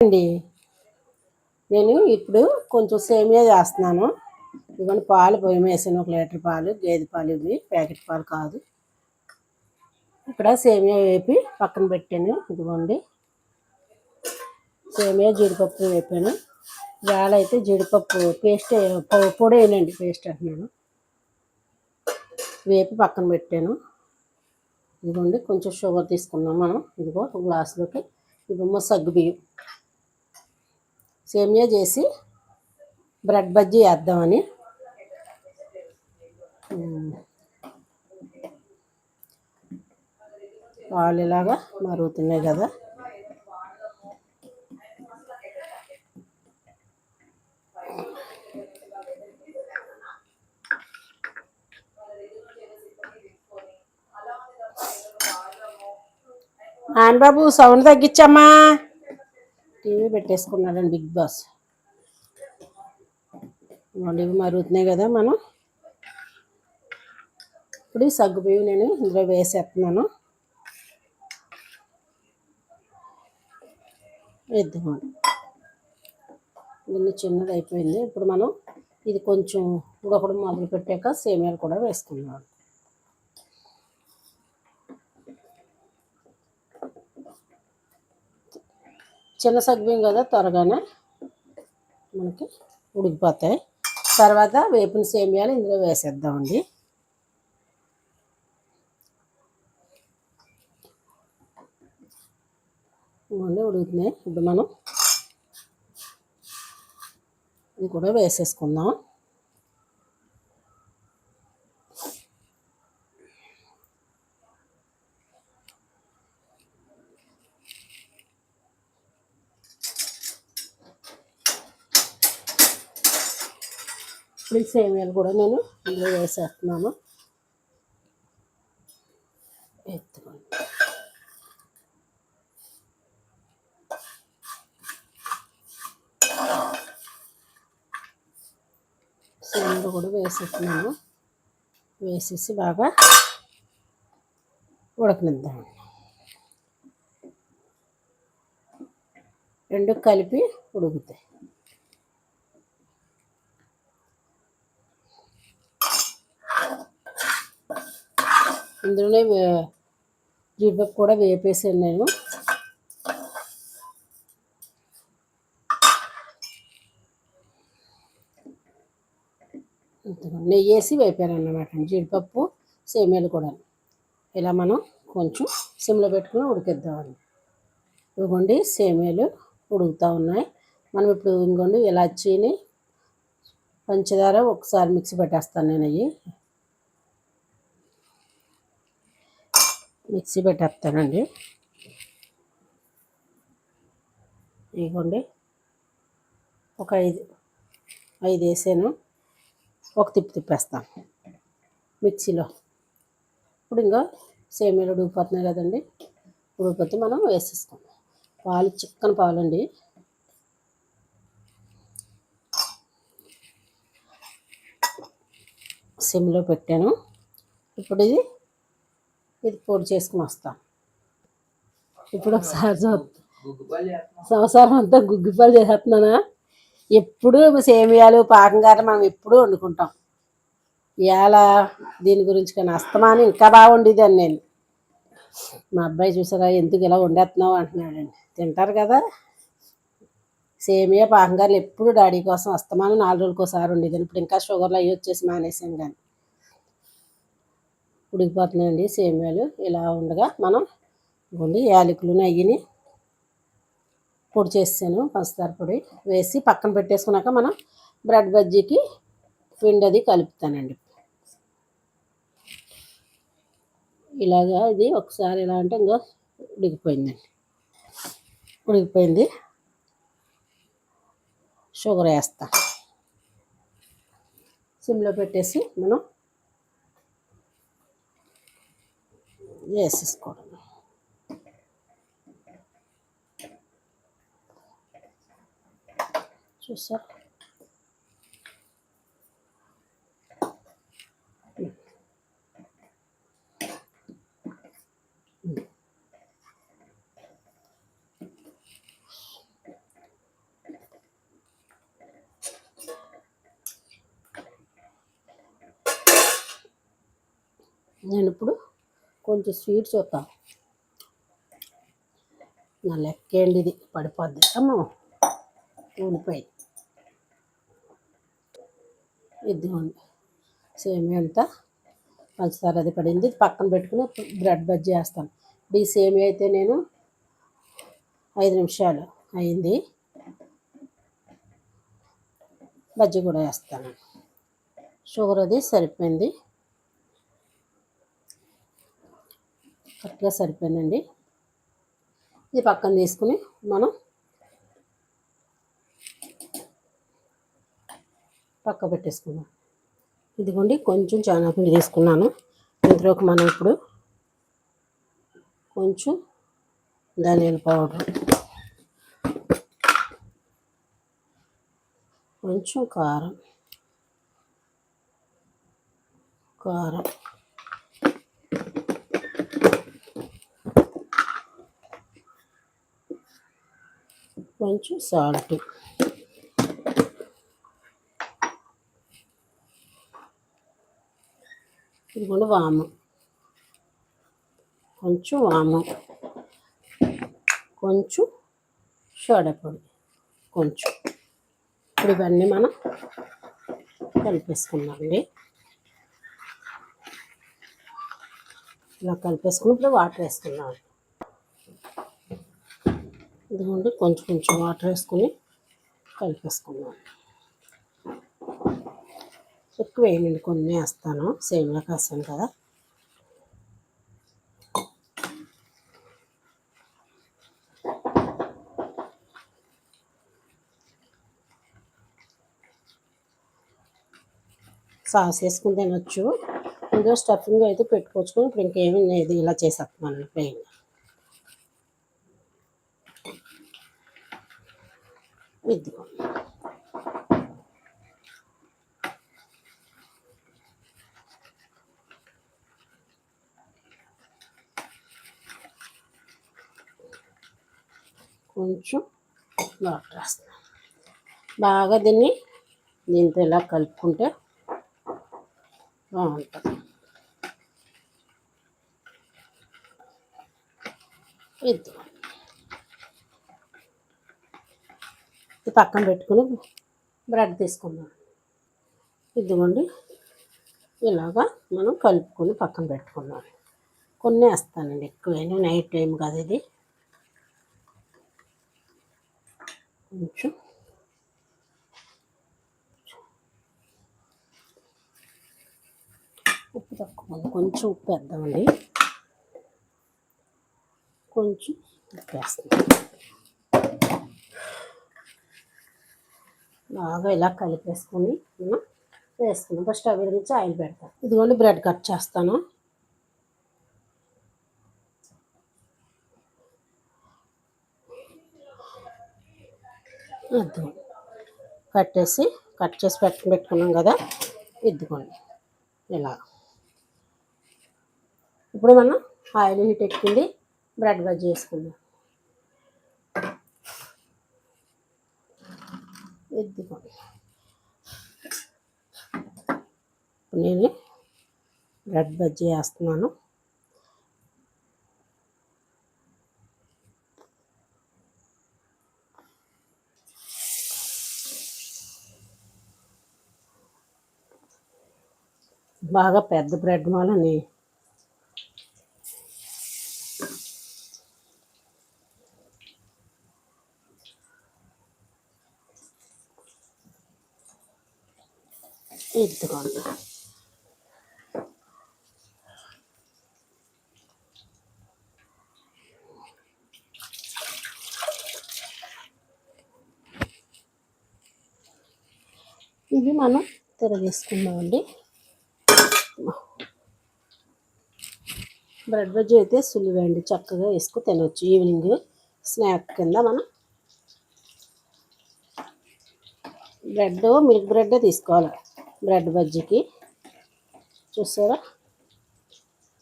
అండి. నేను ఇప్పుడు కొంచెం సేమియా చేస్తున్నాను. ఇవన్నీ పాలు పొయ్యి వేసాను. ఒక లీటర్ పాలు గేదె పాలు ఇవి ప్యాకెట్ పాలు కాదు. ఇక్కడ సేమియా వేపి పక్కన పెట్టాను. ఇదిగోండి. సేమియా జీడిపప్పు వేపాను. వేళ అయితే జీడిపప్పు పేస్ట్ పొడి వేయనండి పేస్ట్ అంటున్నాను. వేపి పక్కన పెట్టాను. ఇదిగోండి కొంచెం షుగర్ తీసుకున్నాం మనం. ఇదిగో ఒక గ్లాసులోకి. ఇదిగో సగ్గు బియ్యం. సేమియా చేసి బ్రెడ్ బజ్జీ వేద్దామని వాళ్ళు ఇలాగా మరుగుతున్నాయి కదా. బాబు సౌండ్ తగ్గించమ్మా. టీవీ పెట్టేసుకున్నాడండి బిగ్ బాస్. ఇవి మరుగుతున్నాయి కదా మనం. ఇప్పుడు ఈ నేను ఇందులో వేసేస్తున్నాను. ఎద్దుకోండి గిన్నె చిన్నది అయిపోయింది. ఇప్పుడు మనం ఇది కొంచెం ఉడకడం మొదలు పెట్టాక సేమియాలు కూడా వేసుకున్నాం చిన్న సగ్గుబియ్యం కదా త్వరగానే మనకి ఉడికిపోతాయి. తర్వాత వేపిన సేమియాలు ఇందులో వేసేద్దామండి. ఇవన్నీ ఉడుకుతున్నాయి. ఇప్పుడు మనం ఇది కూడా వేసేసుకుందాం ఇప్పుడు ఈ సేమియాలు కూడా నేను ఇందులో వేసేస్తున్నాను. ఎత్తుకోండి. సేమియాలు కూడా వేసేస్తున్నాను. వేసేసి బాగా ఉడకనిద్దాం. రెండు కలిపి ఉడుకుతాయి. ఇందులోనే వే- జీడిపప్పు కూడా వేపేసాను నేను. నెయ్యి వేసి వేపాను అన్నమాట జీడిపప్పు సేమియాలు కూడా. ఇలా మనం కొంచెం సిమ్లో పెట్టుకుని ఉడికిద్దామండి. ఇదిగోండి సేమియాలు ఉడుకుతూ ఉన్నాయి. మనం ఇప్పుడు ఇంకోండి ఇలాచీని పంచదార ఒకసారి మిక్సీ పెట్టేస్తాను నేను అవి మిక్సీ పెట్టేస్తానండి. ఇదిగోండి. ఒక ఐదు ఐదు వేసాను. ఒక తిప్పి తిప్పేస్తాను మిక్సీలో. ఇప్పుడు ఇంకా సేమియాలు ఉడికిపోతున్నాయి కదండి. ఉడికిపోతే మనం వేసేస్తాం. పాలు చిక్కని పాలండి. సిమ్లో పెట్టాను. ఇప్పుడు ఇది ఇది పొడి చేసుకుని వస్తాం. ఇప్పుడు ఒకసారి సంవత్సరం అంతా గుగ్గిపాలు చేసేస్తున్నానా? ఎప్పుడు సేమియాలు పాకం గారు మనం ఎప్పుడూ వండుకుంటాం. ఇవాళ దీని గురించి కానీ అస్తమానం ఇంకా బాగా వండేదాన్ని నేను. మా అబ్బాయి చూసారా ఎందుకు ఇలా వండేస్తున్నావు అంటున్నాడండి. తింటారు కదా. సేమియా పాకంగారులు ఎప్పుడు డాడీ కోసం అస్తమానం నాలుగు రోజులకోసారి ఒకసారి ఇప్పుడు ఇంకా షుగర్లు అవి వచ్చేసి మానేసాను కానీ ఉడికిపోతున్నాయండి. సేమియాలు ఇలా ఉండగా మనం ఓన్లీ యాలకులు నెయ్యిని పొడి చేసాను పంచదార పొడి వేసి పక్కన పెట్టేసుకున్నాక మనం బ్రెడ్ బజ్జీకి పిండి అది కలుపుతానండి. ఇలాగా ఇది ఒకసారి ఎలా అంటే ఇంకా ఉడికిపోయిందండి. ఉడికిపోయింది. షుగర్ వేస్తా. సిమ్లో పెట్టేసి మనం వేసేసుకోవడం చూసారు? నేను ఇప్పుడు కొంచెం స్వీట్ చూద్దాం. నా లెక్కేండి ఇది పడిపోద్ది. అమ్మ ఊడిపోయి ఇదిగోండి. సేమియా అంతా పంచదార అది పడింది. పక్కన పెట్టుకుని బ్రెడ్ బజ్జీ వేస్తాను ఈ సేమియా అయితే నేను ఐదు నిమిషాలు అయింది. బజ్జీ కూడా వేస్తాను. షుగర్ అది సరిపోయింది. కరెక్ట్గా సరిపోయిందండి. ఇది పక్కన తీసుకుని మనం పక్క పెట్టేసుకుందాం. ఇదిగోండి కొంచెం చానపిండి తీసుకున్నాను. ఇందులోకి మనం ఇప్పుడు కొంచెం ధనియాల పౌడర్ కొంచెం కారం కారం కొంచెం సాల్ట్. ఇదిగోండి వాము. కొంచెం వాము. కొంచెం సోడా కొంచెం. ఇప్పుడు ఇవన్నీ మనం కలిపేసుకున్నామండి ఇలా కలిపేసుకుని ఇప్పుడు వాటర్ వేసుకున్నాం ఇదిగోండి కొంచెం కొంచెం వాటర్ వేసుకుని కలిపేసుకున్నాను ఎక్కువ వేయండి కొన్ని వేస్తాను. సేమియా కాసాను కదా. సాస్ వేసుకుని తినొచ్చు. ఇందులో స్టఫింగ్ అయితే పెట్టుకోవచ్చు ఇప్పుడు ఇంకేమీ లేదు ఇలా చేసేస్తున్నాను ప్లెయిన్ ఇదిగో కొంచెం వాటర్ వేస్తాను బాగా దీన్ని దీంతో ఇలా కలుపుకుంటే బాగుంటుంది. ఇది ఇది పక్కన పెట్టుకుని బ్రెడ్ తీసుకుందాం. ఇదిగోండి. ఇలాగా మనం కలుపుకొని పక్కన పెట్టుకున్నాం. కొన్ని వేస్తానండి ఎక్కువైనా నైట్ టైం కదా ఇది. కొంచెం. ఉప్పు తక్కువ కొంచెం ఉప్పు వేద్దామండి. కొంచెం ఉప్పు వేస్తాం బాగా ఇలా కలిపేసుకొని మనం వేసుకున్నాం ఫస్ట్ స్టవ్ వెలిగించి ఆయిల్ పెడతాం. ఇదిగోండి బ్రెడ్ కట్ చేస్తాను. ఇద్దు కట్టేసి కట్ చేసి పెట్టు పెట్టుకున్నాం కదా ఇద్దుకోండి ఇలా. ఇప్పుడు మనం ఆయిల్ హీట్ ఎక్కింది బ్రెడ్ బజ్జీ వేసుకుందాం ఇదిగోండి ఇప్పుడు నేను బ్రెడ్ బజ్జీ వేస్తున్నాను. బాగా పెద్ద బ్రెడ్ మాలని ఇదిగోండి ఇది మనం తిరగేసుకుందామండి బ్రెడ్ బజ్జీ అయితే సులువండి చక్కగా వేసుకు తినవచ్చు ఈవినింగ్ స్నాక్ కింద మనం బ్రెడ్ మిల్క్ బ్రెడ్ తీసుకోవాలి బ్రెడ్ బజ్జీకి. చూసారా?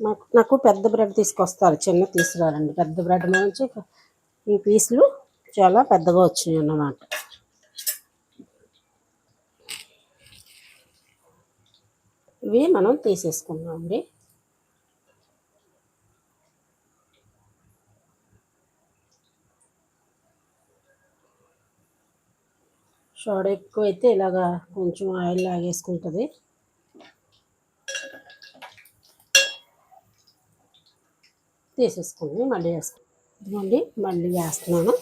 నాకు నాకు పెద్ద బ్రెడ్ తీసుకొస్తారు. చిన్న తీసుకురారండి. పెద్ద బ్రెడ్ నుంచి ఈ పీసులు చాలా పెద్దగా వచ్చినాయి అన్నమాట. ఇవి మనం తీసేసుకుందామండి సోడా ఎక్కువ అయితే ఇలాగా కొంచెం ఆయిల్ లాగేసుకుంటుంది. తీసేసుకుని మళ్ళీ వేసుకుంటాం ఇదిగోండి మళ్ళీ వేస్తున్నాను.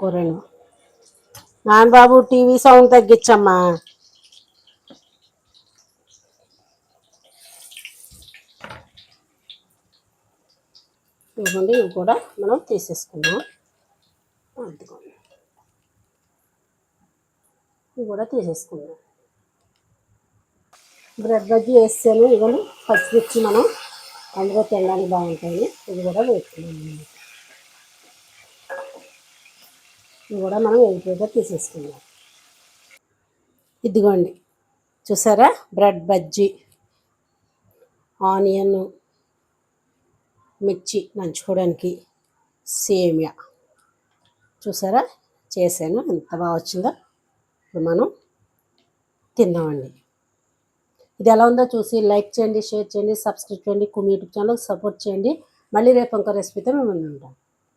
కూరను. నాన్నబాబు టీవీ సౌండ్ తగ్గించమ్మా. ఇదిగోండి ఇవి కూడా మనం తీసేసుకున్నాం అందుకోండి ఇవి కూడా తీసేసుకున్నాం బ్రెడ్ బజ్జీ వేసాను ఇవన్నీ పచ్చిమిర్చి మనం అందులో తినడానికి బాగుంటాయి ఇది కూడా వేసుకున్నాం అన్నమాట. ఇవి కూడా మనం ఎంపికగా తీసేసుకున్నాం ఇదిగోండి. చూసారా? బ్రెడ్ బజ్జీ ఆనియన్ మిర్చి నంచుకోవడానికి సేమియా. చూసారా? చేశాను. ఎంత బాగా వచ్చిందో. ఇప్పుడు మనం తిందామండి ఇది ఎలా ఉందో చూసి లైక్ చేయండి షేర్ చేయండి సబ్స్క్రైబ్ చేయండి కుమి యూట్యూబ్ ఛానల్ సపోర్ట్ చేయండి. మళ్ళీ రేపు ఇంకో రెసిపీతో మేము ఉంటాం